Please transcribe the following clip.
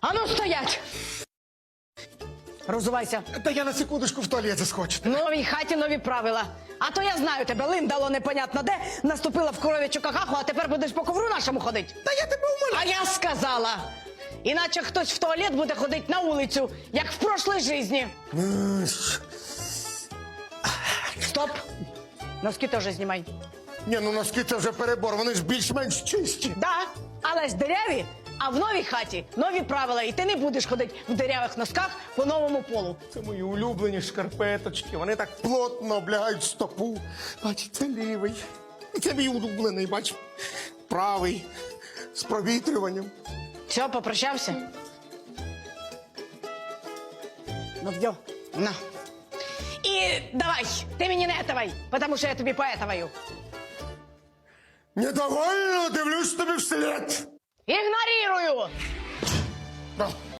Ану стоять! Розувайся. Та я на секундочку в туалет заскочу. В новій хаті нові правила. А то я знаю тебе, линдало непонятно де, наступила в коров'ячу какаху, а тепер будеш по ковру нашому ходить. Та я тебе умоляю. А я сказала. Іначе хтось в туалет буде ходити на вулицю, як в прошлій житті. Стоп! Носки теж знімай. Ні, ну носки це вже перебор, вони ж більш-менш чисті. Да, але ж дереві, а в новій хаті нові правила, і ти не будеш ходити в деревих носках по новому полу. Це мої улюблені шкарпеточки. Вони так плотно облягають стопу. Бач, це лівий. І це мій улюблений, бач, правий. З провітрюванням. Все, попрощався? Ну, вдё, на. І давай, ти мені не етавай, тому що я тобі поетаваю. Недовольно дивлюсь тобі вслед. Ігнорірую!